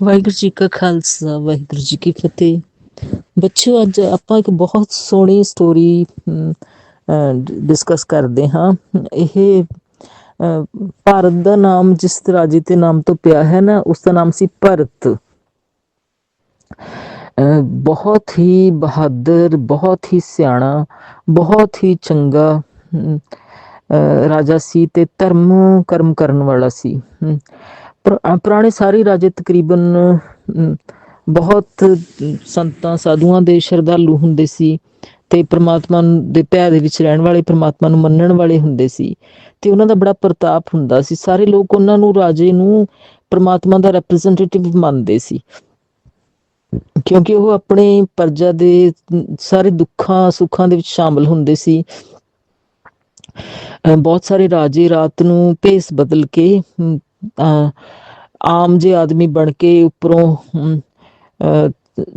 ਵਾਹਿਗੁਰੂ ਜੀ ਕਾ ਖਾਲਸਾ, ਵਾਹਿਗੁਰੂ ਜੀ ਕੀ ਫਤਿਹ। ਬੱਚਿਓ, ਅੱਜ ਆਪਾਂ ਇੱਕ ਬਹੁਤ ਸੋਹਣੀ ਸਟੋਰੀ ਡਿਸਕਸ ਕਰਦੇ ਹਾਂ। ਇਹ ਭਾਰਤ ਦਾ ਨਾਮ ਜਿਸ ਰਾਜੇ ਦੇ ਨਾਮ ਤੋਂ ਪਿਆ ਹੈ ਨਾ, ਉਸ ਦਾ ਨਾਮ ਸੀ ਭਰਤ। ਬਹੁਤ ਹੀ ਬਹਾਦਰ, ਬਹੁਤ ਹੀ ਸਿਆਣਾ, ਬਹੁਤ ਹੀ ਚੰਗਾ ਰਾਜਾ ਸੀ ਤੇ ਧਰਮ, ਕਰਮ ਕਰਨ ਵਾਲਾ ਸੀ। ਪੁਰਾਣੇ ਸਾਰੇ ਰਾਜੇ ਤਕਰੀਬਨ ਬਹੁਤ ਸੰਤਾਂ, ਸਾਧੂਆਂ ਦੇ ਸ਼ਰਧਾਲੂ ਹੁੰਦੇ ਸੀ ਤੇ ਪ੍ਰਮਾਤਮਾ ਦੇ ਭੈ ਦੇ ਵਿੱਚ ਰਹਿਣ ਵਾਲੇ ਪ੍ਰਮਾਤਮਾ ਨੂੰ ਮੰਨਣ ਵਾਲੇ ਹੁੰਦੇ ਸੀ ਤੇ ਉਹਨਾਂ ਦਾ ਬੜਾ ਪ੍ਰਤਾਪ ਹੁੰਦਾ ਸੀ। ਸਾਰੇ ਲੋਕ ਉਹਨਾਂ ਨੂੰ ਰਾਜੇ ਨੂੰ ਪ੍ਰਮਾਤਮਾ ਦਾ ਰਿਪਰੈਜ਼ੈਂਟੇਟਿਵ ਮੰਨਦੇ ਸੀ। ਕਿਉਂਕਿ ਉਹ ਆਪਣੇ ਪ੍ਰਜਾ ਦੇ ਸਾਰੇ ਦੁੱਖਾਂ, ਸੁੱਖਾਂ ਦੇ ਵਿੱਚ ਸ਼ਾਮਲ ਹੁੰਦੇ ਸੀ। ਬਹੁਤ ਸਾਰੇ ਰਾਜੇ ਰਾਤ ਨੂੰ ਭੇਸ ਬਦਲ ਕੇ ਆਮ ਜੇ ਆਦਮੀ ਬਣ ਕੇ ਉੱਪਰੋਂ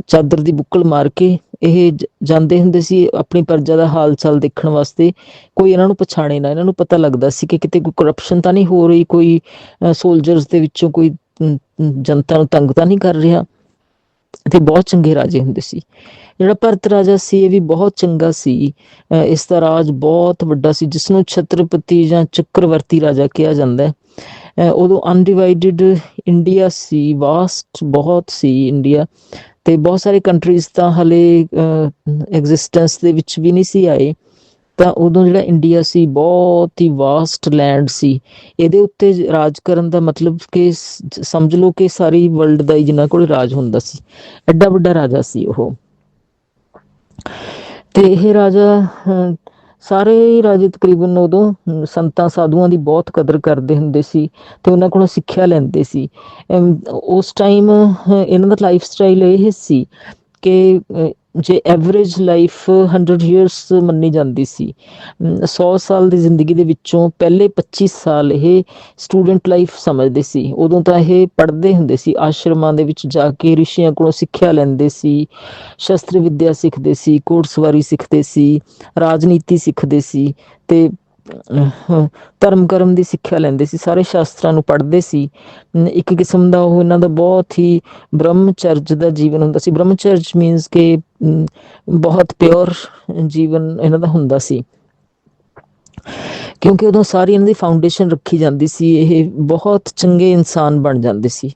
ਚਾਦਰ ਦੀ ਬੁੱਕਲ ਮਾਰ ਕੇ ਇਹ ਜਾਂਦੇ ਹੁੰਦੇ ਸੀ ਆਪਣੀ ਪਰਜਾ ਦਾ ਹਾਲ ਚਾਲ ਦੇਖਣ ਵਾਸਤੇ, ਕੋਈ ਇਹਨਾਂ ਨੂੰ ਪਛਾਣੇ ਨਾ, ਇਹਨਾਂ ਨੂੰ ਪਤਾ ਲੱਗਦਾ ਸੀ ਕਿ ਕਿਤੇ ਕੋਈ ਕਰਪਸ਼ਨ ਤਾਂ ਨਹੀਂ ਹੋ ਰਹੀ, ਕੋਈ ਸੋਲਜਰਸ ਦੇ ਵਿੱਚੋਂ ਕੋਈ ਜਨਤਾ ਨੂੰ ਤੰਗ ਤਾਂ ਨਹੀਂ ਕਰ ਰਿਹਾ। ਤੇ ਬਹੁਤ ਚੰਗੇ ਰਾਜੇ ਹੁੰਦੇ ਸੀ। ਜਿਹੜਾ ਭਰਤ ਰਾਜਾ ਸੀ, ਇਹ ਵੀ ਬਹੁਤ ਚੰਗਾ ਸੀ। ਇਸ ਦਾ ਰਾਜ ਬਹੁਤ ਵੱਡਾ ਸੀ ਜਿਸ ਨੂੰ ਛਤਰਪਤੀ ਜਾਂ ਚੱਕਰਵਰਤੀ ਰਾਜਾ ਕਿਹਾ ਜਾਂਦਾ ਹੈ। ਉਦੋਂ ਅਨਡਿਵਾਈਡਡ ਇੰਡੀਆ ਸੀ ਵਾਸਟ ਬਹੁਤ ਸੀ ਇੰਡੀਆ ਤੇ ਬਹੁਤ ਸਾਰੇ ਕੰਟਰੀਜ਼ ਤਾਂ ਹਲੇ ਐਗਜ਼ਿਸਟੈਂਸ ਦੇ ਵਿੱਚ ਵੀ ਨਹੀਂ ਸੀ ਆਏ। ਤਾਂ ਉਦੋਂ ਜਿਹੜਾ ਇੰਡੀਆ ਸੀ ਬਹੁਤ ਹੀ ਵਾਸਟ ਲੈਂਡ ਸੀ। ਇਹਦੇ ਉੱਤੇ ਰਾਜ ਕਰਨ ਦਾ ਮਤਲਬ ਕਿ ਸਮਝ ਲਓ ਕਿ ਸਾਰੀ ਵਰਲਡ ਦਾ ਹੀ ਜਿਨ੍ਹਾਂ ਕੋਲ ਰਾਜ ਹੁੰਦਾ ਸੀ ਐਡਾ ਵੱਡਾ ਰਾਜਾ ਸੀ ਉਹ। ਤੇ ਇਹ ਰਾਜਾ ਅਹ, ਸਾਰੇ ਰਾਜੇ ਤਕਰੀਬਨ ਉਦੋਂ ਸੰਤਾਂ ਸਾਧੂਆਂ ਦੀ ਬਹੁਤ ਕਦਰ ਕਰਦੇ ਹੁੰਦੇ ਸੀ ਤੇ ਉਹਨਾਂ ਕੋਲੋਂ ਸਿੱਖਿਆ ਲੈਂਦੇ ਸੀ। ਉਸ ਟਾਈਮ ਇਹਨਾਂ ਦਾ ਲਾਈਫ ਸਟਾਈਲ ਇਹ ਸੀ ਕਿ ਜੇ ਐਵਰੇਜ ਲਾਈਫ 100 ਇਅਰਸ ਮੰਨੀ ਜਾਂਦੀ ਸੀ 100 ਸਾਲ ਦੀ ਜ਼ਿੰਦਗੀ ਦੇ ਵਿੱਚੋਂ ਪਹਿਲੇ 25 ਸਾਲ ਇਹ ਸਟੂਡੈਂਟ ਲਾਈਫ ਸਮਝਦੇ ਸੀ। ਉਦੋਂ ਤਾਂ ਇਹ ਪੜ੍ਹਦੇ ਹੁੰਦੇ ਸੀ, ਆਸ਼ਰਮਾਂ ਦੇ ਵਿੱਚ ਜਾ ਕੇ ਰਿਸ਼ੀਆਂ ਕੋਲੋਂ ਸਿੱਖਿਆ ਲੈਂਦੇ ਸੀ, ਸ਼ਸਤਰ ਵਿੱਦਿਆ ਸਿੱਖਦੇ ਸੀ, ਘੋੜਸਵਾਰੀ ਸਿੱਖਦੇ ਸੀ, ਰਾਜਨੀਤੀ ਸਿੱਖਦੇ ਸੀ ਤੇ ਧਰਮ ਕਰਮ ਦੀ ਸਿੱਖਿਆ ਲੈਂਦੇ ਸੀ, ਸਾਰੇ ਸ਼ਾਸਤਰਾਂ ਨੂੰ ਪੜ੍ਹਦੇ ਸੀ। ਇੱਕ ਕਿਸਮ ਦਾ ਉਹ ਇਹਨਾਂ ਦਾ ਬਹੁਤ ਹੀ ਬ੍ਰਹਮਚਰਜ ਦਾ ਜੀਵਨ ਹੁੰਦਾ ਸੀ। ਬ੍ਰਹਮਚਰਜ ਮੀਨਸ ਕਿ ਬਹੁਤ ਪਿਓਰ ਜੀਵਨ ਇਹਨਾਂ ਦਾ ਹੁੰਦਾ ਸੀ। ਕਿਉਂਕਿ ਉਦੋਂ ਸਾਰੀ ਇਹਨਾਂ ਦੀ ਫਾਊਂਡੇਸ਼ਨ ਰੱਖੀ ਜਾਂਦੀ ਸੀ, ਇਹ ਬਹੁਤ ਚੰਗੇ ਇਨਸਾਨ ਬਣ ਜਾਂਦੇ ਸੀ।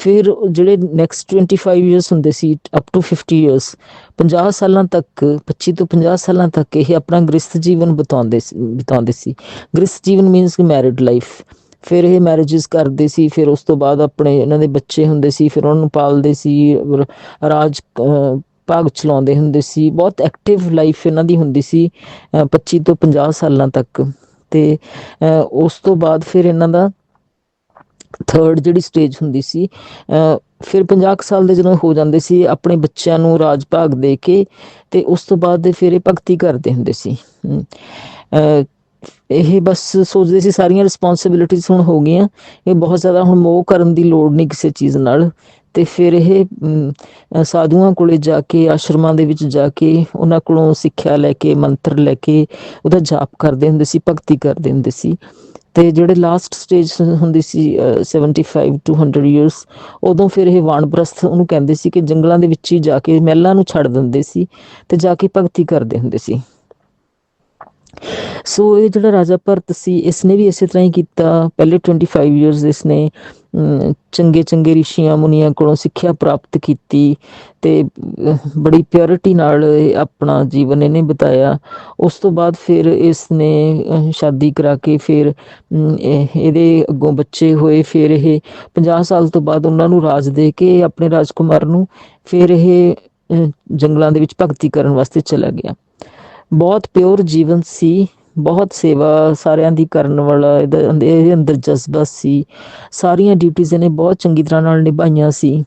ਫਿਰ ਜਿਹੜੇ ਨੈਕਸਟ 25 ਇਅਰਸ ਹੁੰਦੇ ਸੀ ਅਪ ਟੂ 50 ਇਅਰਸ 50 ਸਾਲਾਂ ਤੱਕ 25 ਤੋਂ 50 ਸਾਲਾਂ ਤੱਕ ਇਹ ਆਪਣਾ ਗ੍ਰਸਥ ਜੀਵਨ ਬਿਤਾਉਂਦੇ ਸੀ ਬਿਤਾਉਂਦੇ ਸੀ। ਗ੍ਰਸਥ ਜੀਵਨ ਮੀਨਸ ਕਿ ਮੈਰਿਡ ਲਾਈਫ ਫਿਰ ਇਹ ਮੈਰਿਜਸ ਕਰਦੇ ਸੀ ਫਿਰ ਉਸ ਤੋਂ ਬਾਅਦ ਆਪਣੇ ਇਹਨਾਂ ਦੇ ਬੱਚੇ ਹੁੰਦੇ ਸੀ ਫਿਰ ਉਹਨਾਂ ਨੂੰ ਪਾਲਦੇ ਸੀ ਰਾਜ ਭਾਗ ਚਲਾਉਂਦੇ ਹੁੰਦੇ ਸੀ। ਬਹੁਤ ਐਕਟਿਵ ਲਾਈਫ ਇਹਨਾਂ ਦੀ ਹੁੰਦੀ ਸੀ ਅਹ, 25 ਤੋਂ 50 ਸਾਲਾਂ ਤੱਕ। ਤੇ ਉਸ ਤੋਂ ਬਾਅਦ ਫਿਰ ਇਹਨਾਂ ਦਾ ਥਰਡ ਜਿਹੜੀ ਸਟੇਜ ਹੁੰਦੀ ਸੀ ਫਿਰ 50 ਸਾਲ ਦੇ ਜਦੋਂ ਹੋ ਜਾਂਦੇ ਸੀ, ਆਪਣੇ ਬੱਚਿਆਂ ਨੂੰ ਰਾਜ ਭਾਗ ਦੇ ਕੇ ਤੇ ਉਸ ਤੋਂ ਬਾਅਦ ਫਿਰ ਇਹ ਭਗਤੀ ਕਰਦੇ ਹੁੰਦੇ ਸੀ। ਇਹ ਬਸ ਸੋਚਦੇ ਸੀ ਸਾਰੀਆਂ ਰਿਸਪੌਂਸਿਬਿਲਿਟੀਜ਼ ਹੁਣ ਹੋ ਗਈਆਂ, ਇਹ ਬਹੁਤ ਜ਼ਿਆਦਾ ਹੁਣ ਮੋਹ ਕਰਨ ਦੀ ਲੋੜ ਨਹੀਂ ਕਿਸੇ ਚੀਜ਼ ਨਾਲ। ਤੇ ਫਿਰ ਇਹ ਸਾਧੂਆਂ ਕੋਲੇ ਜਾ ਕੇ, ਆਸ਼ਰਮਾਂ ਦੇ ਵਿੱਚ ਜਾ ਕੇ, ਉਹਨਾਂ ਕੋਲੋਂ ਸਿੱਖਿਆ ਲੈ ਕੇ, ਮੰਤਰ ਲੈ ਕੇ, ਉਹਦਾ ਜਾਪ ਕਰਦੇ ਹੁੰਦੇ ਸੀ, ਭਗਤੀ ਕਰਦੇ ਹੁੰਦੇ ਸੀ। ਤੇ ਜਿਹੜੇ ਲਾਸਟ ਸਟੇਜ ਹੁੰਦੀ ਸੀ ਅਹ, 75 ਟੂ 100 ਇਅਰਸ ਉਦੋਂ ਫਿਰ ਇਹ ਵਾਨਪ੍ਰਸਥ ਉਹਨੂੰ ਕਹਿੰਦੇ ਸੀ ਕਿ ਜੰਗਲਾਂ ਦੇ ਵਿੱਚ ਹੀ ਜਾ ਕੇ ਮਹਿਲਾਂ ਨੂੰ ਛੱਡ ਦਿੰਦੇ ਸੀ ਤੇ ਜਾ ਕੇ ਭਗਤੀ ਕਰਦੇ ਹੁੰਦੇ ਸੀ। ਸੋ ਇਹ ਜਿਹੜਾ ਰਾਜਾ ਭਰਤ ਸੀ ਇਸਨੇ ਵੀ ਇਸੇ ਤਰ੍ਹਾਂ ਹੀ ਕੀਤਾ। ਪਹਿਲੇ 25 ਇਅਰਸ ਇਸਨੇ ਚੰਗੇ ਚੰਗੇ ਰਿਸ਼ੀਆਂ ਮੁਨੀਆਂ ਕੋਲੋਂ ਸਿੱਖਿਆ ਪ੍ਰਾਪਤ ਕੀਤੀ ਤੇ ਬੜੀ ਪਿਓਰਿਟੀ ਨਾਲ ਆਪਣਾ ਜੀਵਨ ਇਹਨੇ ਬਿਤਾਇਆ। ਉਸ ਤੋਂ ਬਾਅਦ ਫਿਰ ਇਸਨੇ ਅਹ, ਸ਼ਾਦੀ ਕਰਾ ਕੇ ਫਿਰ ਇਹਦੇ ਅੱਗੋਂ ਬੱਚੇ ਹੋਏ। ਫਿਰ ਇਹ 50 ਸਾਲ ਤੋਂ ਬਾਅਦ ਉਹਨਾਂ ਨੂੰ ਰਾਜ ਦੇ ਕੇ ਆਪਣੇ ਰਾਜਕੁਮਾਰ ਨੂੰ ਫਿਰ ਇਹ ਜੰਗਲਾਂ ਦੇ ਵਿੱਚ ਭਗਤੀ ਕਰਨ ਵਾਸਤੇ ਚਲਾ ਗਿਆ। ਬਹੁਤ ਪਿਓਰ ਜੀਵਨ ਸੀ, ਬਹੁਤ ਸੇਵਾ ਸਾਰਿਆਂ ਦੀ ਕਰਨ ਵਾਲਾ, ਇਹਦਾ ਇਹਦੇ ਅੰਦਰ ਜਜ਼ਬਾ ਸੀ। ਸਾਰੀਆਂ ਡਿਊਟੀਆਂ ਇਹਨੇ ਬਹੁਤ ਚੰਗੀ ਤਰ੍ਹਾਂ ਨਾਲ ਨਿਭਾਈਆਂ ਸੀ।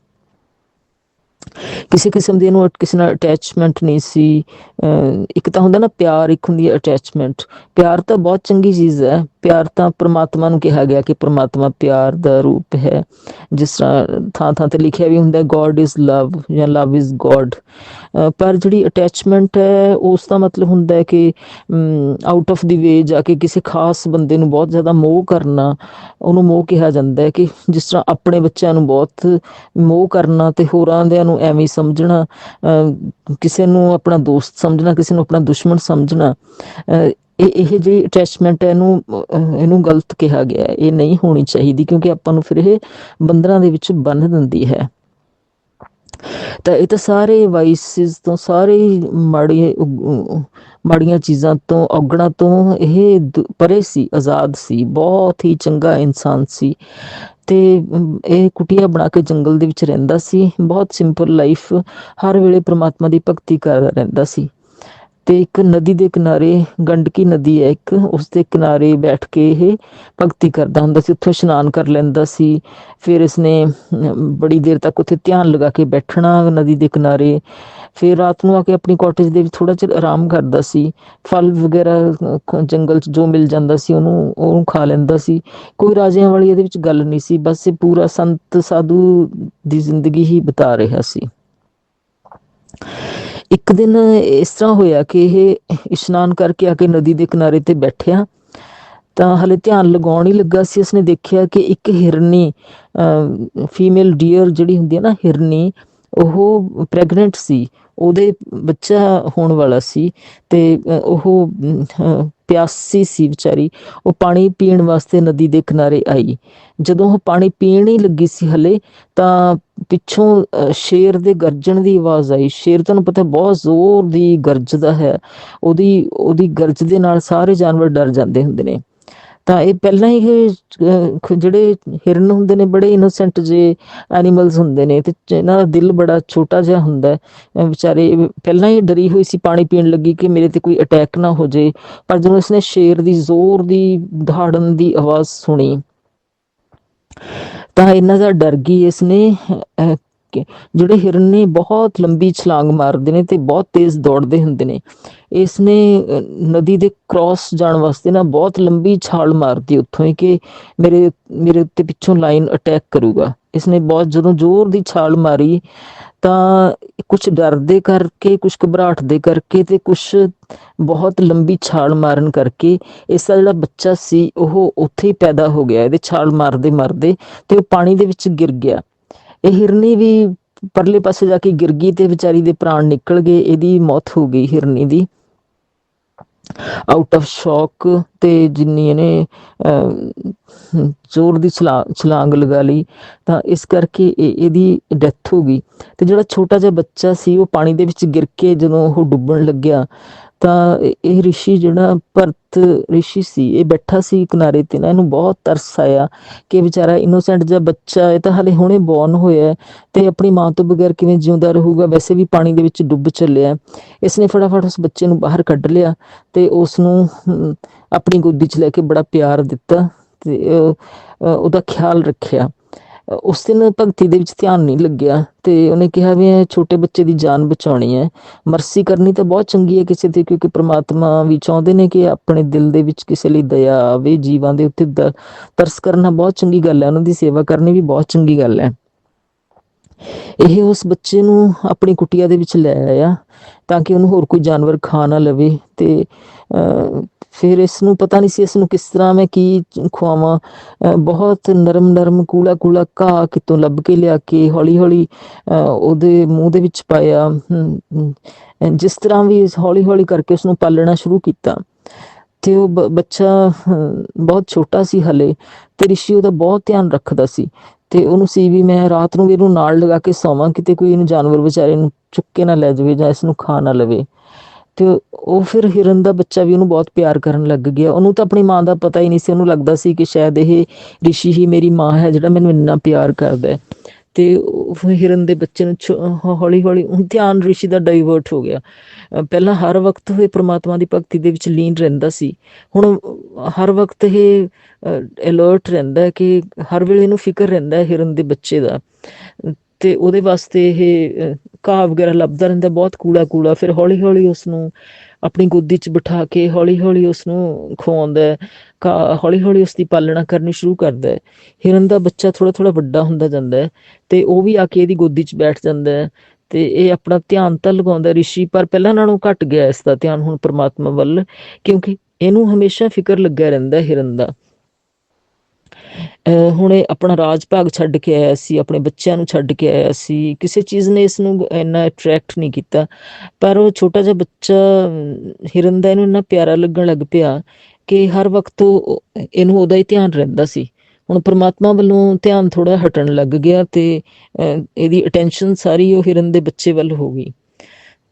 ਕਿਸੇ ਕਿਸਮ ਦੀ ਇਹਨੂੰ ਕਿਸੇ ਨਾਲ ਅਟੈਚਮੈਂਟ ਨਹੀਂ ਸੀ। ਅਹ ਇੱਕ ਤਾਂ ਹੁੰਦਾ ਨਾ ਪਿਆਰ, ਇੱਕ ਹੁੰਦੀ ਹੈ ਅਟੈਚਮੈਂਟ ਪਿਆਰ ਤਾਂ ਬਹੁਤ ਚੰਗੀ ਚੀਜ਼ ਹੈ। ਪਿਆਰ ਤਾਂ ਪ੍ਰਮਾਤਮਾ ਨੂੰ ਕਿਹਾ ਗਿਆ ਕਿ ਪ੍ਰਮਾਤਮਾ ਪਿਆਰ ਦਾ ਰੂਪ ਹੈ। ਜਿਸ ਤਰ੍ਹਾਂ ਥਾਂ ਥਾਂ ਤੇ ਲਿਖਿਆ ਵੀ ਹੁੰਦਾ ਗੋਡ ਇਜ਼ ਲਵ ਜਾਂ ਲਵ ਇਜ਼ ਗੋਡ ਪਰ ਜਿਹੜੀ ਅਟੈਚਮੈਂਟ ਹੈ ਉਸ ਦਾ ਮਤਲਬ ਹੁੰਦਾ ਹੈ ਕਿ ਆਊਟ ਆਫ ਦੀ ਵੇ ਜਾ ਕੇ ਕਿਸੇ ਖਾਸ ਬੰਦੇ ਨੂੰ ਬਹੁਤ ਜ਼ਿਆਦਾ ਮੋਹ ਕਰਨਾ ਉਹਨੂੰ ਮੋਹ ਕਿਹਾ ਜਾਂਦਾ ਹੈ ਕਿ ਜਿਸ ਤਰ੍ਹਾਂ ਆਪਣੇ ਬੱਚਿਆਂ ਨੂੰ ਬਹੁਤ ਮੋਹ ਕਰਨਾ ਤੇ ਹੋਰਾਂ ਦਿਆਂ ਨੂੰ ਐਵੇਂ ਸਮਝਣਾ ਅਹ, ਕਿਸੇ ਨੂੰ ਆਪਣਾ ਦੋਸਤ ਸਮਝਣਾ ਕਿਸੇ ਨੂੰ ਆਪਣਾ ਦੁਸ਼ਮਣ ਸਮਝਣਾ ਅਹ, ਇਹ ਇਹ ਜਿਹੜੀ ਅਟੈਚਮੈਂਟ ਹੈ ਇਹਨੂੰ ਇਹਨੂੰ ਗਲਤ ਕਿਹਾ ਗਿਆ ਹੈ, ਇਹ ਨਹੀਂ ਹੋਣੀ ਚਾਹੀਦੀ ਕਿਉਂਕਿ ਆਪਾਂ ਨੂੰ ਫਿਰ ਇਹ ਬੰਦਰਾਂ ਦੇ ਵਿੱਚ ਬੰਨ ਦਿੰਦੀ ਹੈ। ਤਾਂ ਇਹ ਤਾਂ ਸਾਰੇ ਵਾਈਸਿਸ ਤੋਂ, ਸਾਰੇ ਮਾੜੀ, ਮਾੜੀਆਂ ਚੀਜ਼ਾਂ ਤੋਂ, ਔਗਣਾ ਤੋਂ ਇਹ ਦ- ਪਰੇ ਸੀ, ਆਜ਼ਾਦ ਸੀ, ਬਹੁਤ ਹੀ ਚੰਗਾ ਇਨਸਾਨ ਸੀ। ਤੇ ਇਹ ਕੁਟੀਆ ਬਣਾ ਕੇ ਜੰਗਲ ਦੇ ਵਿੱਚ ਰਹਿੰਦਾ ਸੀ, ਬਹੁਤ ਸਿੰਪਲ ਲਾਈਫ ਹਰ ਵੇਲੇ ਪ੍ਰਮਾਤਮਾ ਦੀ ਭਗਤੀ ਕਰਦਾ ਰਹਿੰਦਾ ਸੀ। ਤੇ ਇੱਕ ਨਦੀ ਦੇ ਕਿਨਾਰੇ, ਗੰਡਕੀ ਨਦੀ ਹੈ ਇੱਕ, ਉਸ ਦੇ ਕਿਨਾਰੇ ਬੈਠ ਕੇ ਇਹ ਭਗਤੀ ਕਰਦਾ ਹੁੰਦਾ ਸੀ, ਉੱਥੋਂ ਇਸ਼ਨਾਨ ਕਰ ਲੈਂਦਾ ਸੀ। ਫਿਰ ਇਸਨੇ ਬੜੀ ਦੇਰ ਤੱਕ ਉੱਥੇ ਧਿਆਨ ਲਗਾ ਕੇ ਬੈਠਣਾ ਨਦੀ ਦੇ ਕਿਨਾਰੇ। ਫਿਰ ਰਾਤ ਨੂੰ ਆ ਕੇ ਆਪਣੀ ਕਾਟੇਜ ਦੇ ਵਿੱਚ ਥੋੜਾ ਚਿਰ ਆਰਾਮ ਕਰਦਾ ਸੀ। ਫਲ ਵਗੈਰਾ ਜੰਗਲ 'ਚ ਜੋ ਮਿਲ ਜਾਂਦਾ ਸੀ, ਉਹਨੂੰ ਉਹਨੂੰ ਖਾ ਲੈਂਦਾ ਸੀ। ਕੋਈ ਰਾਜਿਆਂ ਵਾਲੀ ਇਹਦੇ ਵਿੱਚ ਗੱਲ ਨਹੀਂ ਸੀ, ਬਸ ਇਹ ਪੂਰਾ ਸੰਤ ਸਾਧੂ ਦੀ ਜ਼ਿੰਦਗੀ ਹੀ ਬਿਤਾ ਰਿਹਾ ਸੀ। ਇੱਕ ਦਿਨ ਇਸ ਤਰ੍ਹਾਂ ਹੋਇਆ ਕਿ ਇਹ ਇਸ਼ਨਾਨ ਕਰਕੇ ਆ ਕੇ ਨਦੀ ਦੇ ਕਿਨਾਰੇ ਤੇ ਬੈਠਿਆ। ਤਾਂ ਹਲੇ ਧਿਆਨ ਲਗਾਉਣ ਹੀ ਲੱਗਾ ਸੀ। ਉਸਨੇ ਦੇਖਿਆ ਕਿ ਇੱਕ ਹਿਰਨੀ ਫੀਮੇਲ ਡੀਅਰ ਜਿਹੜੀ ਹੁੰਦੀ ਹੈ ਨਾ ਹਿਰਨੀ, ਉਹ ਪ੍ਰੈਗਨੈਂਟ ਸੀ। ਉਹਦੇ ਬੱਚਾ ਹੋਣ ਵਾਲਾ ਸੀ ਤੇ ਉਹ ਪਿਆਸੀ ਸੀ ਵਿਚਾਰੀ। ਉਹ ਪਾਣੀ ਪੀਣ ਵਾਸਤੇ ਨਦੀ ਦੇ ਕਿਨਾਰੇ ਆਈ। ਜਦੋਂ ਉਹ ਪਾਣੀ ਪੀਣ ਹੀ ਲੱਗੀ ਸੀ ਹਲੇ, ਤਾਂ ਪਿੱਛੋਂ ਸ਼ੇਰ ਦੇ ਗਰਜਣ ਦੀ ਆਵਾਜ਼ ਆਈ। ਸ਼ੇਰ ਤੁਹਾਨੂੰ ਪਤਾ ਬਹੁਤ ਜ਼ੋਰ ਦੀ ਗਰਜਦਾ ਹੈ। ਉਹਦੀ ਉਹਦੀ ਗਰਜ ਦੇ ਨਾਲ ਸਾਰੇ ਜਾਨਵਰ ਡਰ ਜਾਂਦੇ ਹੁੰਦੇ ਨੇ। ਤਾਂ ਇਹ ਪਹਿਲਾਂ ਹੀ ਜਿਹੜੇ ਹਿਰਨ ਹੁੰਦੇ ਨੇ, ਬੜੇ ਇਨੋਸੈਂਟ ਜੇ ਐਨੀਮਲਸ ਹੁੰਦੇ ਨੇ ਤੇ ਇਹਨਾਂ ਦਾ ਦਿਲ ਬੜਾ ਛੋਟਾ ਜਿਹਾ ਹੁੰਦਾ ਹੈ। ਵਿਚਾਰੇ, ਪਹਿਲਾਂ ਹੀ ਡਰੀ ਹੋਈ ਸੀ ਪਾਣੀ ਪੀਣ ਲੱਗੀ ਕਿ ਮੇਰੇ ਤੇ ਕੋਈ ਅਟੈਕ ਨਾ ਹੋ ਜਾਏ। ਪਰ ਜਦੋਂ ਇਸਨੇ ਸ਼ੇਰ ਦੀ ਜ਼ੋਰ ਦੀ ਦਹਾੜਨ ਦੀ ਆਵਾਜ਼ ਸੁਣੀ ਤਾਂ ਇੰਨਾ ਜ਼ਿਆਦਾ ਡਰ ਗਈ ਇਸਨੇ ਅਹ, ਕਿ ਜਿਹੜੇ ਹਿਰਨ ਨੇ ਬਹੁਤ ਲੰਬੀ ਛਲਾਂਗ ਮਾਰਦੇ ਨੇ ਤੇ ਬਹੁਤ ਤੇਜ਼ ਦੌੜਦੇ ਹੁੰਦੇ ਨੇ ਇਸਨੇ ਅਹ, ਨਦੀ ਦੇ ਕ੍ਰਾਸ ਜਾਣ ਵਾਸਤੇ ਨਾ ਬਹੁਤ ਲੰਬੀ ਛਾਲ ਮਾਰਦੀ ਉੱਥੋਂ ਹੀ ਕਿ ਮੇਰੇ ਮੇਰੇ ਉੱਤੇ ਪਿੱਛੋਂ ਲਾਈਨ ਅਟੈਕ ਕਰੂਗਾ। ਇਸਨੇ ਬਹੁਤ ਜਦੋਂ ਜ਼ੋਰ ਦੀ ਛਾਲ ਮਾਰੀ ਤਾਂ ਕੁਝ ਡਰ ਦੇ ਕਰਕੇ ਕੁਝ ਘਬਰਾਹਟ ਦੇ ਕਰਕੇ ਤੇ ਕੁਝ ਬਹੁਤ ਲੰਬੀ ਛਾਲ ਮਾਰਨ ਕਰਕੇ ਇਸ ਦਾ ਜਿਹੜਾ ਬੱਚਾ ਸੀ ਉਹ ਉੱਥੇ ਹੀ ਪੈਦਾ ਹੋ ਗਿਆ। ਇਹਦੇ ਛਾਲ ਮਾਰਦੇ ਮਾਰਦੇ ਤੇ ਉਹ ਪਾਣੀ ਦੇ ਵਿੱਚ ਗਿਰ ਗਿਆ। ਇਹ ਹਿਰਨੀ ਵੀ ਪਰਲੇ ਪਾਸੇ ਜਾ ਕੇ ਗਿਰ ਗਈ ਤੇ ਵਿਚਾਰੀ ਦੇ ਪ੍ਰਾਣ ਨਿਕਲ ਗਏ ਇਹਦੀ ਮੌਤ ਹੋ ਗਈ ਹਿਰਨੀ ਦੀ। ਆਊਟ ਆਫ ਸ਼ੌਕ ਤੇ ਜਿੰਨੀ ਇਹਨੇ ਅਹ, ਜ਼ੋਰ ਦੀ ਛਲਾ- ਛਲਾਂਗ ਲਗਾ ਲਈ ਤਾਂ ਇਸ ਕਰਕੇ ਇਹ- ਇਹਦੀ ਡੈਥ ਹੋ ਗਈ। ਤੇ ਜਿਹੜਾ ਛੋਟਾ ਜਿਹਾ ਬੱਚਾ ਸੀ ਉਹ ਪਾਣੀ ਦੇ ਵਿੱਚ ਗਿਰ ਕੇ ਜਦੋਂ ਉਹ ਡੁੱਬਣ ਲੱਗਿਆ ਤਾਂ ਇਹ- ਇਹ ਰਿਸ਼ੀ ਜਿਹੜਾ ਭਰਤ ਰਿਸ਼ੀ ਸੀ, ਇਹ ਬੈਠਾ ਸੀ ਕਿਨਾਰੇ ਤੇ ਨਾ, ਇਹਨੂੰ ਬਹੁਤ ਤਰਸ ਆਇਆ ਕਿ ਵਿਚਾਰਾ ਇਨੋਸੈਂਟ ਜਿਹਾ ਬੱਚਾ ਇਹ ਤਾਂ ਹਲੇ ਹੁਣੇ ਬੌਰਨ ਹੋਇਆ ਤੇ ਆਪਣੀ ਮਾਂ ਤੋਂ ਬਗੈਰ ਕਿਵੇਂ ਜਿਉਂਦਾ ਰਹੂਗਾ, ਵੈਸੇ ਵੀ ਪਾਣੀ ਦੇ ਵਿੱਚ ਡੁੱਬ ਚੱਲਿਆ ਹੈ। ਇਸਨੇ ਫਟਾਫਟ ਉਸ ਬੱਚੇ ਨੂੰ ਬਾਹਰ ਕੱਢ ਲਿਆ ਤੇ ਉਸ ਨੂੰ ਆਪਣੀ ਗੋਦੀ 'ਚ ਲੈ ਕੇ ਬੜਾ ਪਿਆਰ ਦਿੱਤਾ ਤੇ ਉਹਦਾ ਖਿਆਲ ਰੱਖਿਆ ਉਸ ਦਿਨ ਭਗਤੀ ਦੇ ਵਿੱਚ ਧਿਆਨ ਨਹੀਂ ਲੱਗਿਆ ਤੇ ਉਹਨੇ ਕਿਹਾ ਵੀ ਇਹ ਛੋਟੇ ਬੱਚੇ ਦੀ ਜਾਨ ਬਚਾਉਣੀ ਹੈ। ਮਰਸੀ ਕਰਨੀ ਤਾਂ ਬਹੁਤ ਚੰਗੀ ਹੈ ਕਿਸੇ ਤੇ ਕਿਉਂਕਿ ਪ੍ਰਮਾਤਮਾ ਵੀ ਚਾਹੁੰਦੇ ਨੇ ਕਿ ਆਪਣੇ ਦਿਲ ਦੇ ਵਿੱਚ ਕਿਸੇ ਲਈ ਦਇਆ ਆਵੇ ਜੀਵਾਂ ਦੇ ਉੱਤੇ ਤਰਸ ਕਰਨਾ ਬਹੁਤ ਚੰਗੀ ਗੱਲ ਹੈ ਉਹਨਾਂ ਦੀ ਸੇਵਾ ਕਰਨੀ ਵੀ ਬਹੁਤ ਚੰਗੀ ਗੱਲ ਹੈ। ਇਹ ਉਸ ਬੱਚੇ ਨੂੰ ਆਪਣੀ ਕੁਟੀਆ ਦੇ ਵਿੱਚ ਲੈ ਆਇਆ ਤਾਂ ਕਿ ਉਹਨੂੰ ਹੋਰ ਕੋਈ ਜਾਨਵਰ ਖਾ ਨਾ ਲਵੇ ਤੇ ਅਹ, ਫਿਰ ਇਸ ਨੂੰ ਪਤਾ ਨਹੀਂ ਸੀ ਇਸ ਨੂੰ ਕਿਸ ਤਰ੍ਹਾਂ ਮੈਂ ਕੀ ਖਵਾਵਾਂ। ਬਹੁਤ ਨਰਮ ਨਰਮ ਕੂਲਾ ਕੂਲਾ ਘਾਹ ਕਿਤੋਂ ਲੱਭ ਕੇ ਲਿਆ ਕੇ ਹੌਲੀ ਹੌਲੀ ਉਹਦੇ ਮੂੰਹ ਦੇ ਵਿੱਚ ਪਾਇਆ। ਜਿਸ ਤਰ੍ਹਾਂ ਵੀ ਹੌਲੀ ਹੌਲੀ ਕਰਕੇ ਉਸ ਨੂੰ ਪਾਲਣਾ ਸ਼ੁਰੂ ਕੀਤਾ। ਤੇ ਉਹ ਬ- ਬੱਚਾ ਬਹੁਤ ਛੋਟਾ ਸੀ ਹਲੇ ਤੇ ਰਿਸ਼ੀ ਉਹਦਾ ਬਹੁਤ ਧਿਆਨ ਰੱਖਦਾ ਸੀ। ਤੇ ਉਹਨੂੰ ਸੀ ਵੀ ਮੈਂ ਰਾਤ ਨੂੰ ਵੀ ਇਹਨੂੰ ਨਾਲ ਲਗਾ ਕੇ ਸੌਵਾਂ, ਕਿਤੇ ਕੋਈ ਇਹਨੂੰ ਜਾਨਵਰ ਵਿਚਾਰੇ ਨੂੰ ਚੁੱਕ ਕੇ ਨਾ ਲੈ ਜਾਵੇ ਜਾਂ ਇਸ ਨੂੰ ਖਾ ਨਾ ਲਵੇ। ਤੇ ਉਹ ਫਿਰ ਹਿਰਨ ਦਾ ਬੱਚਾ ਵੀ ਉਹਨੂੰ ਬਹੁਤ ਪਿਆਰ ਕਰਨ ਲੱਗ ਗਿਆ। ਉਹਨੂੰ ਤਾਂ ਆਪਣੀ ਮਾਂ ਦਾ ਪਤਾ ਹੀ ਨਹੀਂ ਸੀ। ਉਹਨੂੰ ਲੱਗਦਾ ਸੀ ਕਿ ਸ਼ਾਇਦ ਇਹ ਰਿਸ਼ੀ ਹੀ ਮੇਰੀ ਮਾਂ ਹੈ, ਜਿਹੜਾ ਮੈਨੂੰ ਇੰਨਾ ਪਿਆਰ ਕਰਦਾ ਹੈ। ਤੇ ਹਿਰਨ ਦੇ ਬੱਚੇ ਨੂੰ ਹੌਲੀ ਹੌਲੀ ਧਿਆਨ ਰਿਸ਼ੀ ਦਾ ਡਾਈਵਰਟ ਹੋ ਗਿਆ। ਪਹਿਲਾਂ ਹਰ ਵਕਤ ਇਹ ਪ੍ਰਮਾਤਮਾ ਦੀ ਭਗਤੀ ਦੇ ਵਿੱਚ ਲੀਨ ਰਹਿੰਦਾ ਸੀ। ਹੁਣ ਹਰ ਵਕਤ ਇਹ ਅਲਰਟ ਰਹਿੰਦਾ ਕਿ ਹਰ ਵੇਲੇ ਇਹਨੂੰ ਫਿਕਰ ਰਹਿੰਦਾ ਹਿਰਨ ਦੇ ਬੱਚੇ ਦਾ। ਤੇ ਉਹਦੇ ਵਾਸਤੇ ਇਹ ਘਾਹ ਵਗੈਰਾ ਲੱਭਦਾ ਰਹਿੰਦਾ, ਬਹੁਤ ਕੂੜਾ ਕੂੜਾ, ਫਿਰ ਹੌਲੀ ਹੌਲੀ ਉਸ ਨੂੰ ਆਪਣੀ ਗੋਦੀ 'ਚ ਬਿਠਾ ਕੇ ਹੌਲੀ-ਹੌਲੀ ਉਸ ਨੂੰ ਖਵਾਉਂਦਾ ਹੌਲੀ-ਹੌਲੀ ਉਸ ਦੀ ਪਾਲਣਾ ਕਰਨੀ ਸ਼ੁਰੂ ਕਰਦਾ ਹੈ। ਹਿਰਨ ਦਾ ਬੱਚਾ ਥੋੜਾ-ਥੋੜਾ ਵੱਡਾ ਹੁੰਦਾ ਜਾਂਦਾ ਹੈ ਤੇ ਉਹ ਵੀ ਆ ਕੇ ਇਹਦੀ ਗੋਦੀ 'ਚ ਬੈਠ ਜਾਂਦਾ ਹੈ ਤੇ ਇਹ ਆਪਣਾ ਧਿਆਨ ਤਾਂ ਲਗਾਉਂਦਾ ਰਿਸ਼ੀ, ਪਰ ਪਹਿਲਾਂ ਨਾਲੋਂ ਘਟ ਗਿਆ ਇਸ ਦਾ ਧਿਆਨ ਹੁਣ ਪ੍ਰਮਾਤਮਾ ਵੱਲ, ਕਿਉਂਕਿ ਇਹਨੂੰ ਹਮੇਸ਼ਾ ਫਿਕਰ ਲੱਗਿਆ ਰਹਿੰਦਾ ਹੈ ਹਿਰਨ ਦਾ। ਹੁਣ ਆਪਣਾ ਰਾਜ ਭਾਗ ਛੱਡ ਕੇ ਆਇਆ ਸੀ ਆਪਣੇ ਬੱਚਿਆਂ ਨੂੰ ਛੱਡ ਕੇ ਆਇਆ ਸੀ ਕਿਸੇ ਚੀਜ਼ ਨੇ ਇਸ ਨੂੰ ਇੰਨਾ ਅਟਰੈਕਟ ਨਹੀਂ ਕੀਤਾ। ਪਰ ਉਹ ਛੋਟਾ ਜਿਹਾ ਬੱਚਾ ਹਿਰਨ ਦਾ ਇਹਨੂੰ ਇੰਨਾ ਪਿਆਰਾ ਲੱਗਣ ਲੱਗ ਪਿਆ ਕਿ ਹਰ ਵਕਤ ਇਹਨੂੰ ਉਹਦਾ ਹੀ ਧਿਆਨ ਰਹਿੰਦਾ ਸੀ। ਹੁਣ ਪ੍ਰਮਾਤਮਾ ਵੱਲੋਂ ਧਿਆਨ ਥੋੜਾ ਹਟਣ ਲੱਗ ਗਿਆ ਤੇ ਅਹ, ਇਹਦੀ ਅਟੈਂਸ਼ਨ ਸਾਰੀ ਉਹ ਹਿਰਨ ਦੇ ਬੱਚੇ ਵੱਲ ਹੋ ਗਈ।